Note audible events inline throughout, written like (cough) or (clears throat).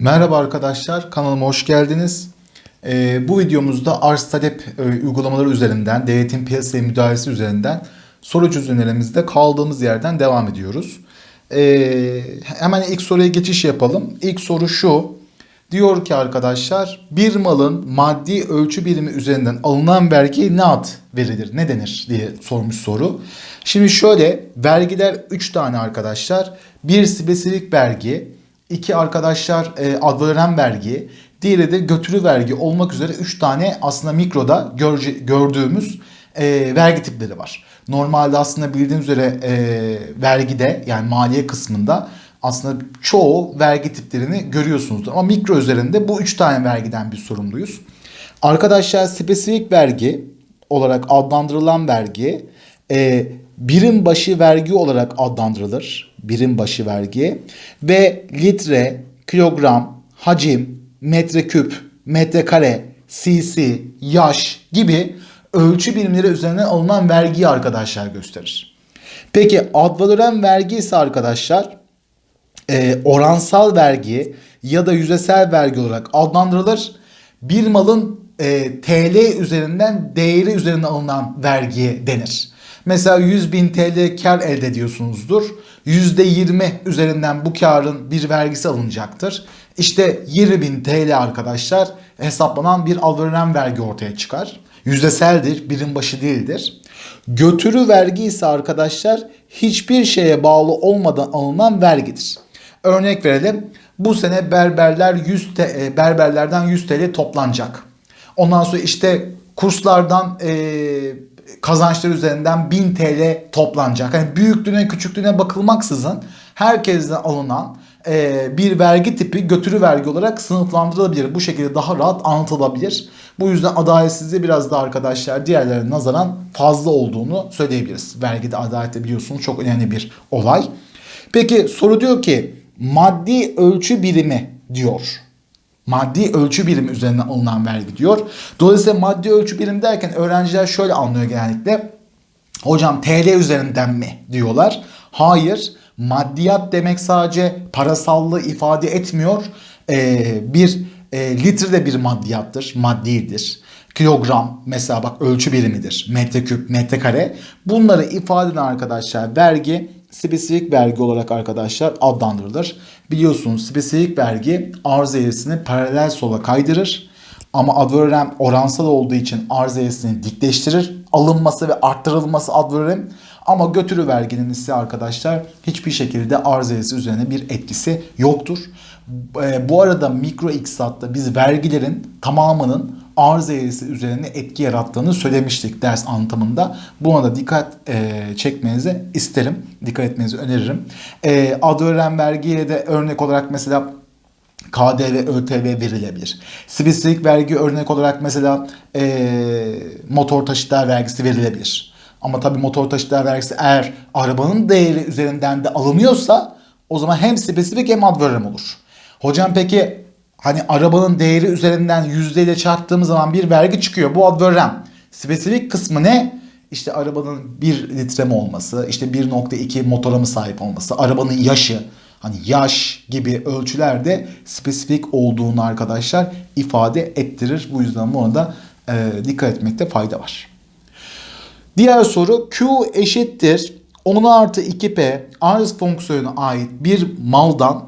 Merhaba arkadaşlar, kanalıma hoş geldiniz. Ee, bu videomuzda arz talep e, uygulamaları üzerinden, devletin piyasaya müdahalesi üzerinden soru çözümlerimizde kaldığımız yerden devam ediyoruz. Ee, hemen ilk soruya geçiş yapalım. İlk soru şu. Diyor ki arkadaşlar bir malın maddi ölçü birimi üzerinden alınan vergi ne ad verilir, ne denir diye sormuş soru. Şimdi şöyle vergiler 3 tane arkadaşlar. Bir spesifik vergi, iki arkadaşlar e, ad veren vergi, diğeri de götürü vergi olmak üzere 3 tane aslında mikroda görce, gördüğümüz e, vergi tipleri var. Normalde aslında bildiğiniz üzere e, vergide yani maliye kısmında aslında çoğu vergi tiplerini görüyorsunuzdur. Ama mikro üzerinde bu üç tane vergiden bir sorumluyuz. Arkadaşlar spesifik vergi olarak adlandırılan vergi e, birim başı vergi olarak adlandırılır. Birim başı vergi ve litre, kilogram, hacim, metreküp, metrekare, cc, yaş gibi ölçü birimleri üzerinden alınan vergiyi arkadaşlar gösterir. Peki ad valorem vergi ise arkadaşlar e, oransal vergi ya da yüzdesel vergi olarak adlandırılır. Bir malın e, TL üzerinden değeri üzerinden alınan vergiye denir. Mesela 100 bin TL kar elde ediyorsunuzdur. %20 üzerinden bu karın bir vergisi alınacaktır. İşte 20 bin TL arkadaşlar hesaplanan bir alveren vergi ortaya çıkar. Yüzdeseldir, birim başı değildir. Götürü vergi ise arkadaşlar hiçbir şeye bağlı olmadan alınan vergidir. Örnek verelim. Bu sene berberler 100 te- berberlerden 100 TL toplanacak. Ondan sonra işte kurslardan e, kazançlar üzerinden 1000 TL toplanacak. Yani büyüklüğüne küçüklüğüne bakılmaksızın herkesten alınan e, bir vergi tipi götürü vergi olarak sınıflandırılabilir. Bu şekilde daha rahat anlatılabilir. Bu yüzden adaletsizliği biraz da arkadaşlar diğerlerine nazaran fazla olduğunu söyleyebiliriz. Vergide adalet biliyorsunuz çok önemli bir olay. Peki soru diyor ki maddi ölçü birimi diyor. Maddi ölçü birimi üzerinden alınan vergi diyor. Dolayısıyla maddi ölçü birim derken öğrenciler şöyle anlıyor genellikle. Hocam TL üzerinden mi diyorlar. Hayır. Maddiyat demek sadece parasallığı ifade etmiyor. Ee, bir e, litre de bir maddiyattır, maddidir. Kilogram mesela bak ölçü birimidir. Metreküp, metrekare. Bunları ifade eden arkadaşlar vergi spesifik vergi olarak arkadaşlar adlandırılır. Biliyorsunuz spesifik vergi arz eğrisini paralel sola kaydırır. Ama adverem oransal olduğu için arz eğrisini dikleştirir. Alınması ve arttırılması adverem. Ama götürü verginin ise arkadaşlar hiçbir şekilde arz eğrisi üzerine bir etkisi yoktur. E, Bu arada mikro iktisatta biz vergilerin tamamının arz eğrisi üzerine etki yarattığını söylemiştik ders anlatımında. Buna da dikkat e, çekmenizi isterim. Dikkat etmenizi öneririm. E, ad veren vergiye de örnek olarak mesela KDV, ÖTV verilebilir. Spesifik vergi örnek olarak mesela e, motor taşıtlar vergisi verilebilir. Ama tabii motor taşıtlar vergisi eğer arabanın değeri üzerinden de alınıyorsa o zaman hem spesifik hem ad olur. Hocam peki hani arabanın değeri üzerinden yüzdeyle çarptığımız zaman bir vergi çıkıyor. Bu ad valorem. Spesifik kısmı ne? İşte arabanın 1 litre mi olması, işte 1.2 motora mı sahip olması, arabanın yaşı, hani yaş gibi ölçülerde spesifik olduğunu arkadaşlar ifade ettirir. Bu yüzden buna da e, dikkat etmekte fayda var. Diğer soru Q eşittir 10 artı 2P arz fonksiyonuna ait bir maldan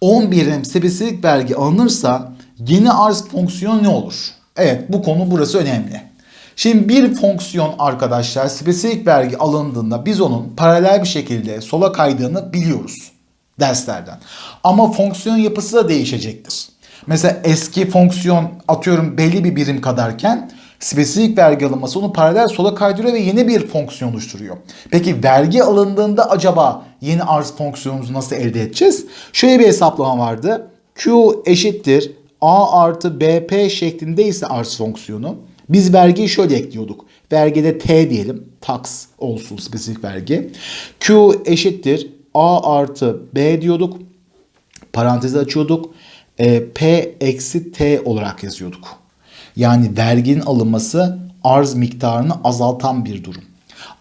10 birim spesifik vergi alınırsa yeni arz fonksiyonu ne olur? Evet bu konu burası önemli. Şimdi bir fonksiyon arkadaşlar spesifik vergi alındığında biz onun paralel bir şekilde sola kaydığını biliyoruz derslerden. Ama fonksiyon yapısı da değişecektir. Mesela eski fonksiyon atıyorum belli bir birim kadarken spesifik vergi alınması onu paralel sola kaydırıyor ve yeni bir fonksiyon oluşturuyor. Peki vergi alındığında acaba yeni arz fonksiyonumuzu nasıl elde edeceğiz? Şöyle bir hesaplama vardı. Q eşittir A artı BP şeklinde ise arz fonksiyonu. Biz vergiyi şöyle ekliyorduk. Vergide T diyelim. Tax olsun spesifik vergi. Q eşittir A artı B diyorduk. Parantezi açıyorduk. E, P eksi T olarak yazıyorduk. Yani verginin alınması arz miktarını azaltan bir durum.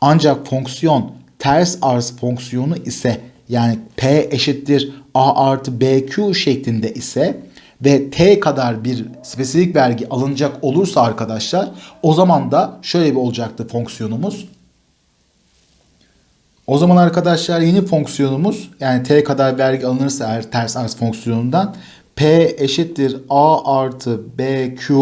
Ancak fonksiyon ters arz fonksiyonu ise yani P eşittir A artı BQ şeklinde ise ve T kadar bir spesifik vergi alınacak olursa arkadaşlar o zaman da şöyle bir olacaktı fonksiyonumuz. O zaman arkadaşlar yeni fonksiyonumuz yani t kadar vergi alınırsa eğer ters arz fonksiyonundan p eşittir a artı bq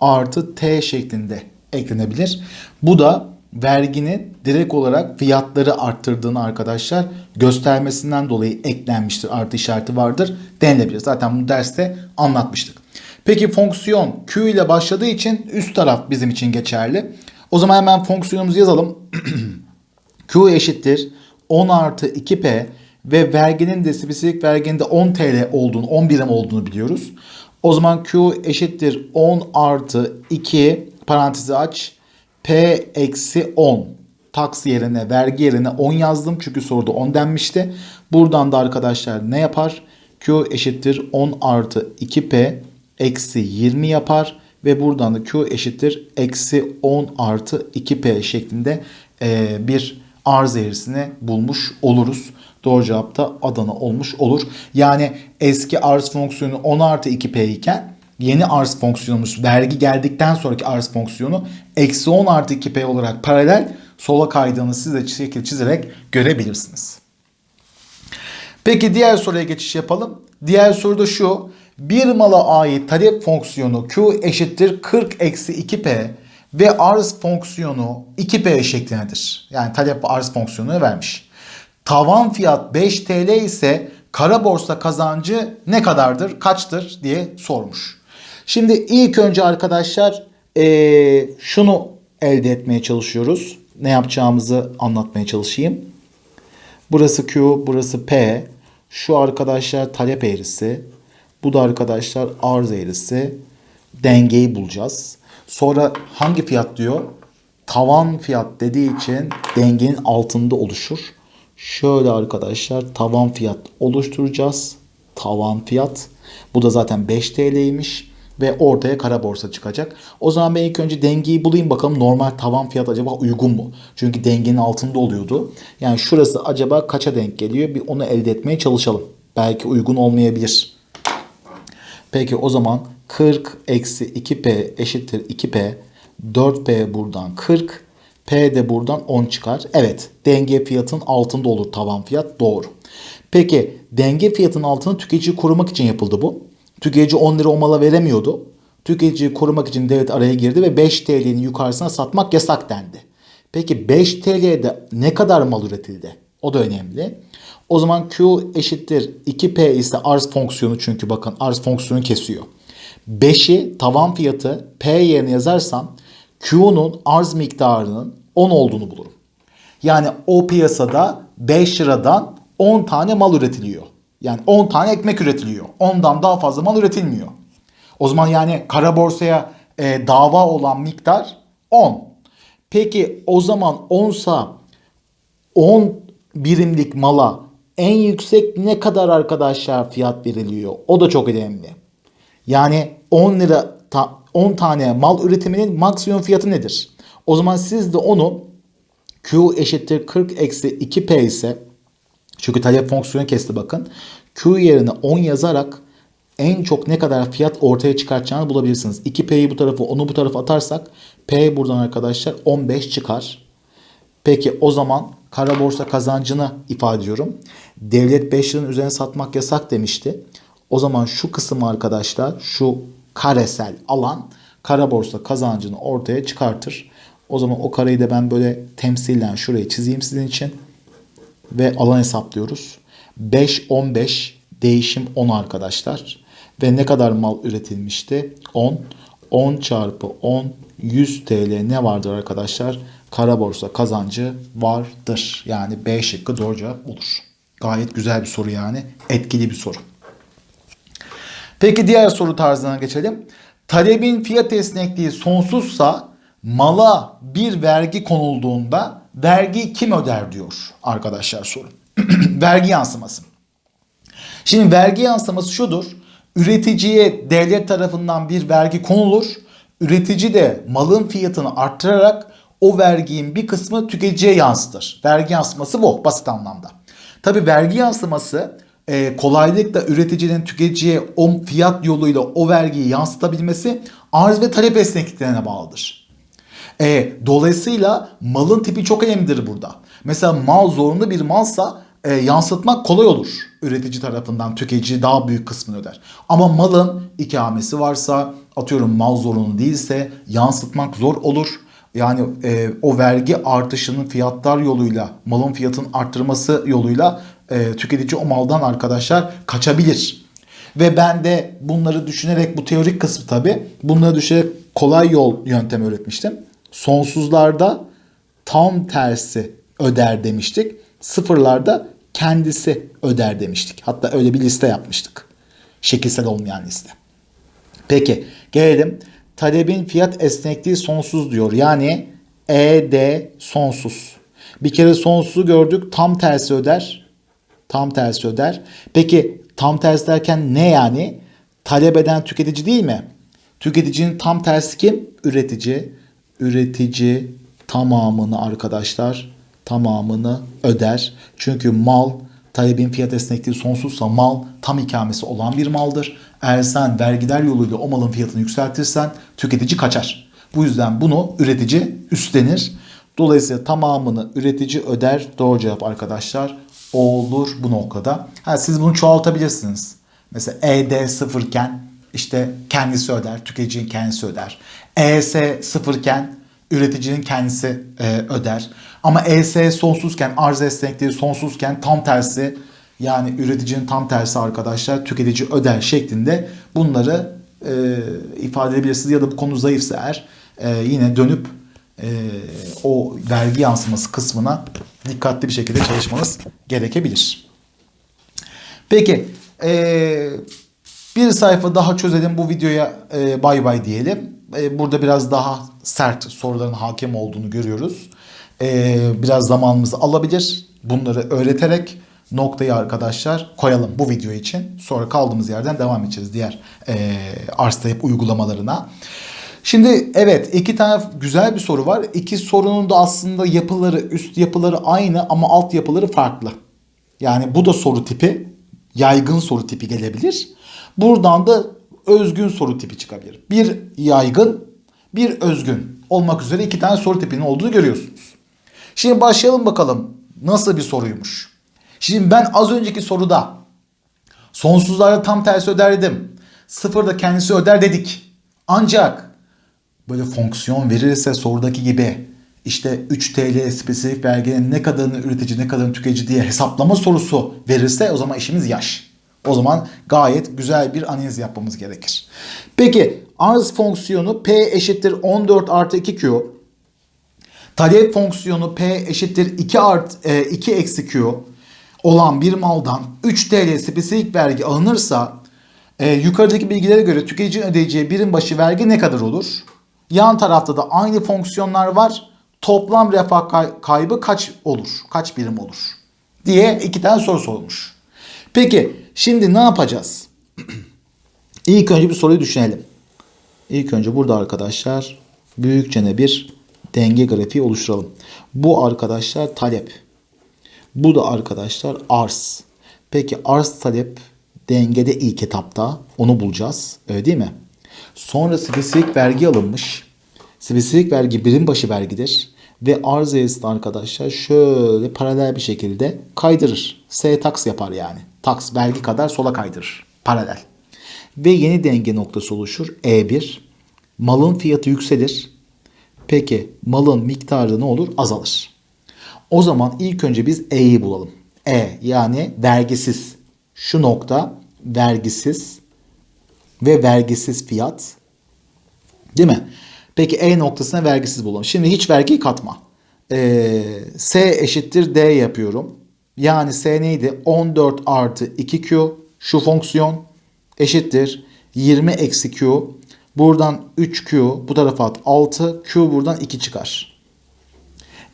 artı t şeklinde eklenebilir. Bu da verginin direkt olarak fiyatları arttırdığını arkadaşlar göstermesinden dolayı eklenmiştir. Artı işareti vardır denilebilir. Zaten bunu derste anlatmıştık. Peki fonksiyon q ile başladığı için üst taraf bizim için geçerli. O zaman hemen fonksiyonumuzu yazalım. (clears throat) Q eşittir 10 artı 2P ve verginin de spesifik verginin de 10 TL olduğunu, 10 birim olduğunu biliyoruz. O zaman Q eşittir 10 artı 2 parantezi aç P eksi 10 taks yerine vergi yerine 10 yazdım çünkü soruda 10 denmişti. Buradan da arkadaşlar ne yapar? Q eşittir 10 artı 2P eksi 20 yapar ve buradan da Q eşittir eksi 10 artı 2P şeklinde bir arz eğrisini bulmuş oluruz. Doğru cevap da Adana olmuş olur. Yani eski arz fonksiyonu 10 artı 2P iken yeni arz fonksiyonumuz vergi geldikten sonraki arz fonksiyonu eksi 10 artı 2P olarak paralel sola kaydığını siz de şekil çizerek görebilirsiniz. Peki diğer soruya geçiş yapalım. Diğer soruda şu. Bir mala ait talep fonksiyonu Q eşittir 40 eksi 2P ve arz fonksiyonu 2P şeklindedir. Yani talep arz fonksiyonunu vermiş. Tavan fiyat 5 TL ise kara borsa kazancı ne kadardır, kaçtır diye sormuş. Şimdi ilk önce arkadaşlar ee, şunu elde etmeye çalışıyoruz. Ne yapacağımızı anlatmaya çalışayım. Burası Q, burası P. Şu arkadaşlar talep eğrisi. Bu da arkadaşlar arz eğrisi. Dengeyi bulacağız. Sonra hangi fiyat diyor? Tavan fiyat dediği için dengenin altında oluşur. Şöyle arkadaşlar tavan fiyat oluşturacağız. Tavan fiyat. Bu da zaten 5 TL'ymiş ve ortaya kara borsa çıkacak. O zaman ben ilk önce dengeyi bulayım bakalım normal tavan fiyat acaba uygun mu? Çünkü dengenin altında oluyordu. Yani şurası acaba kaça denk geliyor? Bir onu elde etmeye çalışalım. Belki uygun olmayabilir. Peki o zaman 40 eksi 2p eşittir 2p. 4p buradan 40. P de buradan 10 çıkar. Evet denge fiyatın altında olur tavan fiyat doğru. Peki denge fiyatın altını tüketiciyi korumak için yapıldı bu. Tüketici 10 lira o mala veremiyordu. Tüketiciyi korumak için devlet araya girdi ve 5 TL'nin yukarısına satmak yasak dendi. Peki 5 TL'de ne kadar mal üretildi? O da önemli. O zaman Q eşittir 2P ise arz fonksiyonu çünkü bakın arz fonksiyonu kesiyor. 5'i tavan fiyatı P yerine yazarsam Q'nun arz miktarının 10 olduğunu bulurum. Yani o piyasada 5 liradan 10 tane mal üretiliyor. Yani 10 tane ekmek üretiliyor. Ondan daha fazla mal üretilmiyor. O zaman yani kara borsaya e, dava olan miktar 10. Peki o zaman 10 sa 10 birimlik mala en yüksek ne kadar arkadaşlar fiyat veriliyor? O da çok önemli. Yani 10 lira 10 tane mal üretiminin maksimum fiyatı nedir? O zaman siz de onu Q eşittir 40 eksi 2P ise çünkü talep fonksiyonu kesti bakın. Q yerine 10 yazarak en çok ne kadar fiyat ortaya çıkartacağını bulabilirsiniz. 2P'yi bu tarafa 10'u bu tarafa atarsak P buradan arkadaşlar 15 çıkar. Peki o zaman kara borsa kazancını ifade ediyorum. Devlet 5 liranın üzerine satmak yasak demişti. O zaman şu kısım arkadaşlar şu karesel alan kara borsa kazancını ortaya çıkartır. O zaman o kareyi de ben böyle temsilen şuraya çizeyim sizin için. Ve alan hesaplıyoruz. 5, 15 değişim 10 arkadaşlar. Ve ne kadar mal üretilmişti? 10. 10 çarpı 10 100 TL ne vardır arkadaşlar? Kara borsa kazancı vardır. Yani B şıkkı doğru cevap olur. Gayet güzel bir soru yani. Etkili bir soru. Peki diğer soru tarzına geçelim. Talebin fiyat esnekliği sonsuzsa mala bir vergi konulduğunda vergi kim öder diyor arkadaşlar soru. (clears throat) vergi yansıması. Şimdi vergi yansıması şudur. Üreticiye devlet tarafından bir vergi konulur. Üretici de malın fiyatını arttırarak o verginin bir kısmı tüketiciye yansıtır. Vergi yansıması bu basit anlamda. Tabi vergi yansıması e, kolaylıkla üreticinin tüketiciye o fiyat yoluyla o vergiyi yansıtabilmesi arz ve talep esnekliklerine bağlıdır. E, dolayısıyla malın tipi çok önemlidir burada. Mesela mal zorunlu bir malsa e, yansıtmak kolay olur. Üretici tarafından tüketici daha büyük kısmını öder. Ama malın ikamesi varsa atıyorum mal zorunlu değilse yansıtmak zor olur. Yani e, o vergi artışının fiyatlar yoluyla malın fiyatının arttırması yoluyla e, tüketici o maldan arkadaşlar kaçabilir. Ve ben de bunları düşünerek bu teorik kısmı tabi bunları düşünerek kolay yol yöntemi öğretmiştim. Sonsuzlarda tam tersi öder demiştik. Sıfırlarda kendisi öder demiştik. Hatta öyle bir liste yapmıştık. Şekilsel olmayan liste. Peki gelelim. Talebin fiyat esnekliği sonsuz diyor. Yani ED sonsuz. Bir kere sonsuzu gördük. Tam tersi öder. Tam tersi öder. Peki tam tersi derken ne yani? Talep eden tüketici değil mi? Tüketicinin tam tersi kim? Üretici. Üretici tamamını arkadaşlar tamamını öder. Çünkü mal talebin fiyat esnekliği sonsuzsa mal tam ikamesi olan bir maldır. Eğer sen vergiler yoluyla o malın fiyatını yükseltirsen tüketici kaçar. Bu yüzden bunu üretici üstlenir. Dolayısıyla tamamını üretici öder. Doğru cevap arkadaşlar olur bu noktada. Ha, siz bunu çoğaltabilirsiniz. Mesela ED sıfırken işte kendisi öder, tüketicinin kendisi öder. ES sıfırken üreticinin kendisi e, öder. Ama ES sonsuzken, arz esnekliği sonsuzken tam tersi yani üreticinin tam tersi arkadaşlar tüketici öder şeklinde bunları e, ifade edebilirsiniz. Ya da bu konu zayıfsa eğer e, yine dönüp e, o vergi yansıması kısmına dikkatli bir şekilde çalışmanız gerekebilir. Peki e, bir sayfa daha çözelim bu videoya e, bay bay diyelim. E, burada biraz daha sert soruların hakim olduğunu görüyoruz. E, biraz zamanımızı alabilir. Bunları öğreterek noktayı arkadaşlar koyalım bu video için. Sonra kaldığımız yerden devam edeceğiz diğer e, arz talep uygulamalarına. Şimdi evet iki tane güzel bir soru var. İki sorunun da aslında yapıları, üst yapıları aynı ama alt yapıları farklı. Yani bu da soru tipi, yaygın soru tipi gelebilir. Buradan da özgün soru tipi çıkabilir. Bir yaygın, bir özgün olmak üzere iki tane soru tipinin olduğunu görüyorsunuz. Şimdi başlayalım bakalım nasıl bir soruymuş. Şimdi ben az önceki soruda sonsuzlarda tam tersi öder dedim. Sıfırda kendisi öder dedik. Ancak böyle fonksiyon verirse sorudaki gibi işte 3 TL spesifik verginin ne kadarını üretici ne kadarını tüketici diye hesaplama sorusu verirse o zaman işimiz yaş. O zaman gayet güzel bir analiz yapmamız gerekir. Peki arz fonksiyonu P eşittir 14 artı 2Q. Talep fonksiyonu P eşittir 2 art, e, 2 eksi Q olan bir maldan 3 TL spesifik vergi alınırsa e, yukarıdaki bilgilere göre tüketicinin ödeyeceği birim başı vergi ne kadar olur? Yan tarafta da aynı fonksiyonlar var. Toplam refah kay- kaybı kaç olur? Kaç birim olur? Diye iki tane soru sorulmuş. Peki şimdi ne yapacağız? (clears throat) İlk önce bir soruyu düşünelim. İlk önce burada arkadaşlar büyükçene bir denge grafiği oluşturalım. Bu arkadaşlar talep. Bu da arkadaşlar arz. Peki arz talep dengede ilk etapta onu bulacağız. Öyle değil mi? Sonra spesifik vergi alınmış. Spesifik vergi birim başı vergidir. Ve arz eğrisini arkadaşlar şöyle paralel bir şekilde kaydırır. S taks yapar yani. Taks vergi kadar sola kaydırır. Paralel. Ve yeni denge noktası oluşur. E1. Malın fiyatı yükselir. Peki malın miktarı ne olur? Azalır. O zaman ilk önce biz E'yi bulalım. E yani vergisiz. Şu nokta vergisiz ve vergisiz fiyat. Değil mi? Peki E noktasına vergisiz bulalım. Şimdi hiç vergiyi katma. Ee, S eşittir D yapıyorum. Yani S neydi? 14 artı 2Q şu fonksiyon eşittir 20 eksi Q. Buradan 3Q bu tarafa at 6. Q buradan 2 çıkar.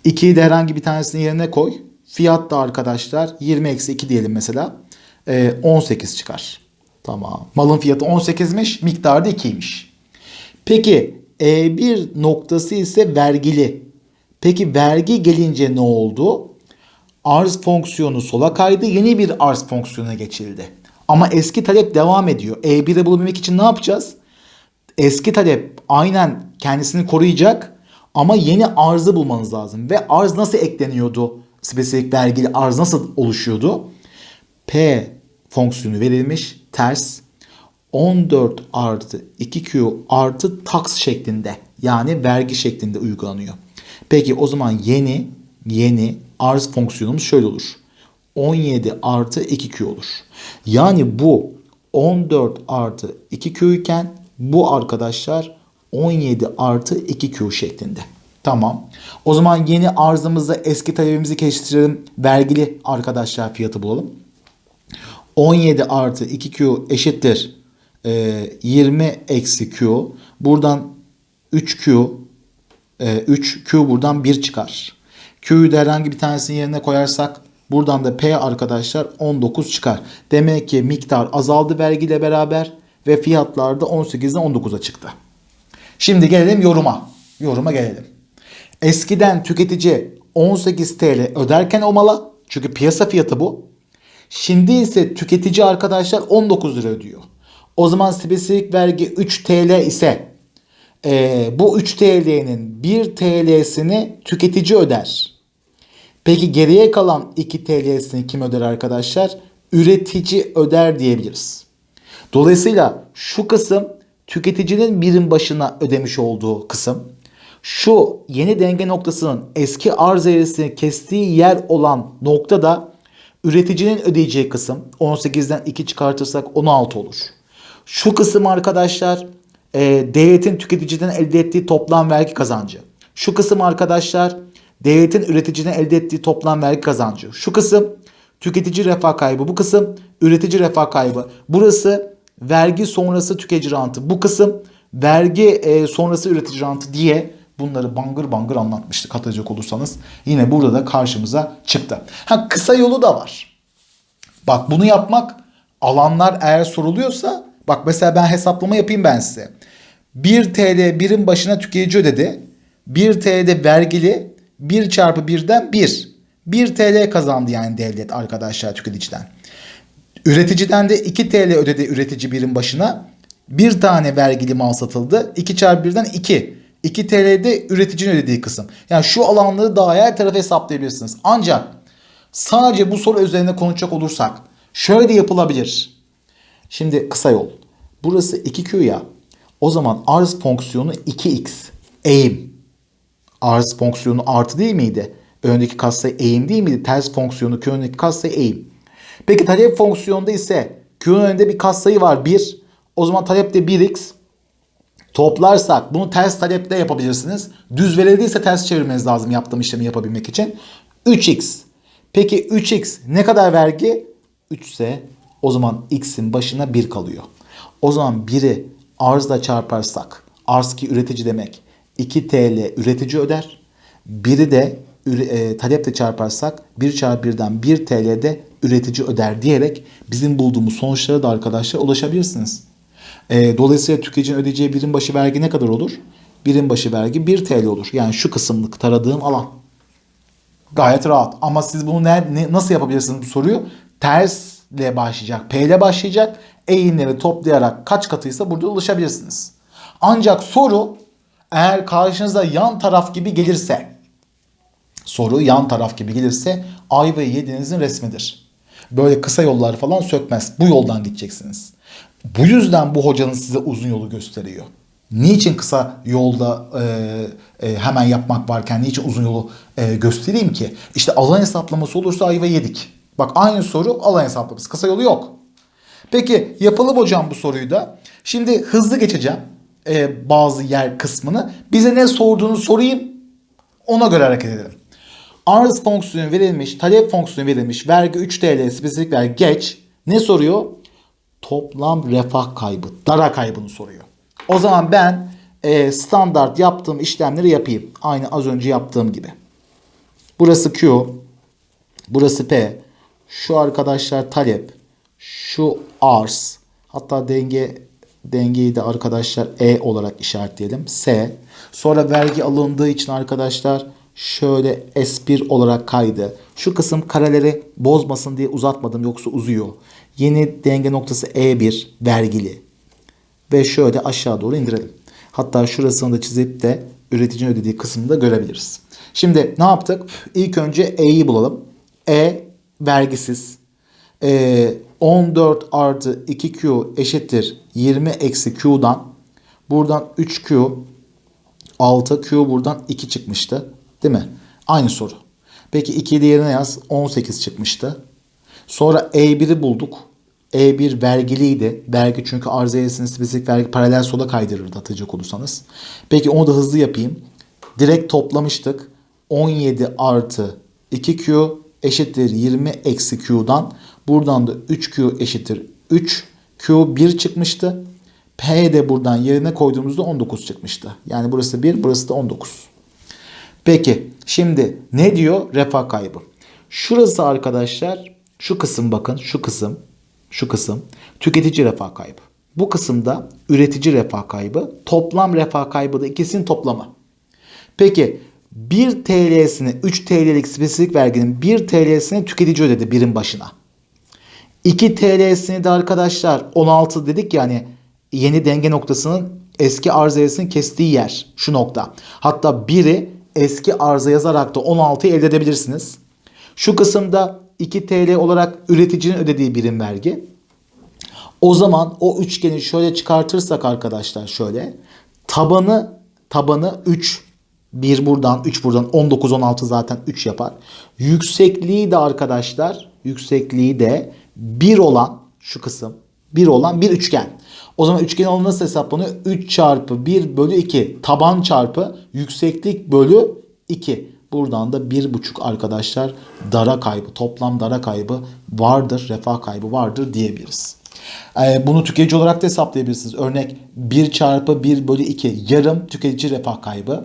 2'yi de herhangi bir tanesinin yerine koy. Fiyat da arkadaşlar 20 eksi 2 diyelim mesela. Ee, 18 çıkar. Tamam. Malın fiyatı 18'miş. Miktarı da 2'ymiş. Peki E1 noktası ise vergili. Peki vergi gelince ne oldu? arz fonksiyonu sola kaydı. Yeni bir arz fonksiyonuna geçildi. Ama eski talep devam ediyor. E1'i bulabilmek için ne yapacağız? Eski talep aynen kendisini koruyacak ama yeni arzı bulmanız lazım. Ve arz nasıl ekleniyordu? Spesifik vergili arz nasıl oluşuyordu? P fonksiyonu verilmiş ters 14 artı 2Q artı tax şeklinde yani vergi şeklinde uygulanıyor. Peki o zaman yeni yeni arz fonksiyonumuz şöyle olur. 17 artı 2Q olur. Yani bu 14 artı 2Q iken bu arkadaşlar 17 artı 2Q şeklinde. Tamam. O zaman yeni arzımızda eski talebimizi kesiştirelim. Vergili arkadaşlar fiyatı bulalım. 17 artı 2Q eşittir e, 20 eksi Q. Buradan 3Q e, 3Q buradan 1 çıkar. Q'yu da herhangi bir tanesinin yerine koyarsak buradan da P arkadaşlar 19 çıkar. Demek ki miktar azaldı vergiyle beraber ve fiyatlar da 18'den 19'a çıktı. Şimdi gelelim yoruma. Yoruma gelelim. Eskiden tüketici 18 TL öderken o mala çünkü piyasa fiyatı bu. Şimdi ise tüketici arkadaşlar 19 lira ödüyor. O zaman spesifik vergi 3 TL ise e, bu 3 TL'nin 1 TL'sini tüketici öder. Peki geriye kalan 2 TL'sini kim öder arkadaşlar? Üretici öder diyebiliriz. Dolayısıyla şu kısım tüketicinin birim başına ödemiş olduğu kısım. Şu yeni denge noktasının eski arz eğrisini kestiği yer olan noktada üreticinin ödeyeceği kısım 18'den 2 çıkartırsak 16 olur. Şu kısım arkadaşlar e, devletin tüketiciden elde ettiği toplam vergi kazancı. Şu kısım arkadaşlar devletin üreticiden elde ettiği toplam vergi kazancı. Şu kısım tüketici refah kaybı. Bu kısım üretici refah kaybı. Burası vergi sonrası tüketici rantı. Bu kısım vergi e, sonrası üretici rantı diye bunları bangır bangır anlatmıştık hatırlayacak olursanız. Yine burada da karşımıza çıktı. Ha kısa yolu da var. Bak bunu yapmak alanlar eğer soruluyorsa bak mesela ben hesaplama yapayım ben size. 1 TL birim başına tüketici ödedi. 1 TL'de vergili 1 çarpı 1'den 1. 1 TL kazandı yani devlet arkadaşlar tüketiciden. Üreticiden de 2 TL ödedi üretici birim başına. Bir tane vergili mal satıldı. 2 çarpı 1'den 2. 2 TL'de üreticinin ödediği kısım. Yani şu alanları daha her tarafa hesaplayabilirsiniz. Ancak sadece bu soru üzerine konuşacak olursak şöyle de yapılabilir. Şimdi kısa yol. Burası 2Q ya. O zaman arz fonksiyonu 2x. Eğim. Arz fonksiyonu artı değil miydi? Öndeki katsayı eğim değil miydi? Ters fonksiyonu Q önündeki katsayı eğim. Peki talep fonksiyonunda ise Q'nun önünde bir katsayı var 1. O zaman talep de 1x. Toplarsak bunu ters talepte yapabilirsiniz. Düz verildiyse ters çevirmeniz lazım yaptığım işlemi yapabilmek için. 3x. Peki 3x ne kadar vergi? 3 ise o zaman x'in başına 1 kalıyor. O zaman 1'i arzla çarparsak arz ki üretici demek 2 TL üretici öder. Biri de e, taleple çarparsak 1 çarpı 1'den 1 TL'de üretici öder diyerek bizim bulduğumuz sonuçlara da arkadaşlar ulaşabilirsiniz. E, dolayısıyla tüketicinin ödeyeceği birim başı vergi ne kadar olur? Birim başı vergi 1 TL olur. Yani şu kısımlık taradığım alan. Gayet rahat. Ama siz bunu ne, ne, nasıl yapabilirsiniz bu soruyu? Tersle başlayacak. P ile başlayacak. Eğimleri toplayarak kaç katıysa burada ulaşabilirsiniz. Ancak soru eğer karşınıza yan taraf gibi gelirse soru yan taraf gibi gelirse ayvayı yediğinizin resmidir. Böyle kısa yollar falan sökmez. Bu yoldan gideceksiniz. Bu yüzden bu hocanız size uzun yolu gösteriyor. Niçin kısa yolda e, e, hemen yapmak varken niçin uzun yolu e, göstereyim ki? İşte alan hesaplaması olursa ayva yedik. Bak aynı soru alan hesaplaması. Kısa yolu yok. Peki yapalım hocam bu soruyu da. Şimdi hızlı geçeceğim e, bazı yer kısmını. Bize ne sorduğunu sorayım. Ona göre hareket edelim. Arz fonksiyonu verilmiş, talep fonksiyonu verilmiş, vergi 3 TL, spesifik vergi geç. Ne soruyor? Toplam refah kaybı, dara kaybını soruyor. O zaman ben e, standart yaptığım işlemleri yapayım. Aynı az önce yaptığım gibi. Burası Q, burası P, şu arkadaşlar talep, şu arz, hatta denge dengeyi de arkadaşlar E olarak işaretleyelim. S. Sonra vergi alındığı için arkadaşlar şöyle S1 olarak kaydı. Şu kısım kareleri bozmasın diye uzatmadım yoksa uzuyor. Yeni denge noktası E1 vergili. Ve şöyle aşağı doğru indirelim. Hatta şurasını da çizip de üreticinin ödediği kısmını da görebiliriz. Şimdi ne yaptık? İlk önce E'yi bulalım. E vergisiz. Ee, 14 artı 2Q eşittir 20 eksi Q'dan. Buradan 3Q 6Q buradan 2 çıkmıştı. Değil mi? Aynı soru. Peki 2'yi de yerine yaz. 18 çıkmıştı. Sonra E1'i bulduk. E1 vergiliydi. Vergi çünkü arz eğrisinin spesifik vergi paralel sola kaydırırdı hatırlayacak olursanız. Peki onu da hızlı yapayım. Direkt toplamıştık. 17 artı 2Q eşittir 20 eksi Q'dan. Buradan da 3Q eşittir 3. Q 1 çıkmıştı. P de buradan yerine koyduğumuzda 19 çıkmıştı. Yani burası 1, burası da 19. Peki şimdi ne diyor refah kaybı? Şurası arkadaşlar şu kısım bakın şu kısım şu kısım tüketici refah kaybı. Bu kısımda üretici refah kaybı toplam refah kaybı da ikisinin toplamı. Peki 1 TL'sini 3 TL'lik spesifik verginin 1 TL'sini tüketici ödedi birim başına. 2 TL'sini de arkadaşlar 16 dedik yani yeni denge noktasının eski arıza yazısının kestiği yer şu nokta. Hatta biri eski arıza yazarak da 16'yı elde edebilirsiniz. Şu kısımda 2 TL olarak üreticinin ödediği birim vergi. O zaman o üçgeni şöyle çıkartırsak arkadaşlar şöyle. Tabanı tabanı 3 1 buradan 3 buradan 19 16 zaten 3 yapar. Yüksekliği de arkadaşlar yüksekliği de 1 olan şu kısım 1 olan bir üçgen. O zaman üçgen alanı nasıl hesaplanıyor? 3 çarpı 1 bölü 2 taban çarpı yükseklik bölü 2. Buradan da 1,5 arkadaşlar dara kaybı toplam dara kaybı vardır refah kaybı vardır diyebiliriz. Ee, bunu tüketici olarak da hesaplayabilirsiniz. Örnek 1 çarpı 1 bölü 2 yarım tüketici refah kaybı.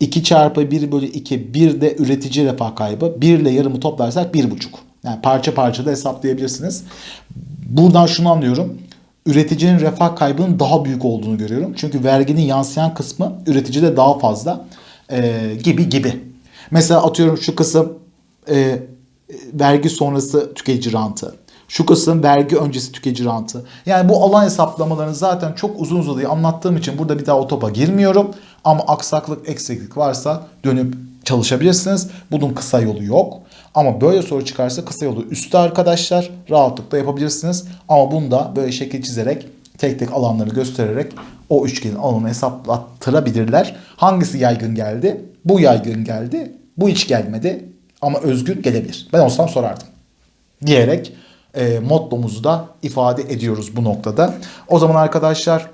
2 çarpı 1 bölü 2 bir de üretici refah kaybı. 1 ile yarımı toplarsak 1,5. Yani parça parça da hesaplayabilirsiniz. Buradan şunu anlıyorum. Üreticinin refah kaybının daha büyük olduğunu görüyorum. Çünkü verginin yansıyan kısmı üreticide daha fazla ee, gibi gibi. Mesela atıyorum şu kısım e, vergi sonrası tüketici rantı. Şu kısım vergi öncesi tüketici rantı. Yani bu alan hesaplamalarını zaten çok uzun uzadıya anlattığım için burada bir daha o topa girmiyorum. Ama aksaklık, eksiklik varsa dönüp çalışabilirsiniz. Bunun kısa yolu yok. Ama böyle soru çıkarsa kısa yolu üstte arkadaşlar. Rahatlıkla yapabilirsiniz. Ama bunu da böyle şekil çizerek tek tek alanları göstererek o üçgenin alanını hesaplattırabilirler. Hangisi yaygın geldi? Bu yaygın geldi. Bu hiç gelmedi. Ama özgün gelebilir. Ben olsam sorardım. Diyerek e, mottomuzu da ifade ediyoruz bu noktada. O zaman arkadaşlar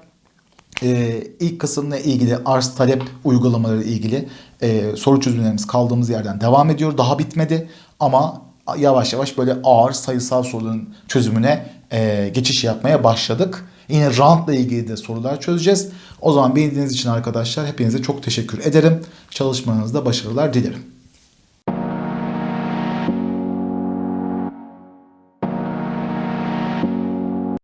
e, ilk kısımla ilgili arz talep uygulamaları ilgili e, soru çözümlerimiz kaldığımız yerden devam ediyor. Daha bitmedi ama yavaş yavaş böyle ağır sayısal soruların çözümüne e, geçiş yapmaya başladık. Yine rantla ilgili de sorular çözeceğiz. O zaman bildiğiniz için arkadaşlar hepinize çok teşekkür ederim. Çalışmanızda başarılar dilerim.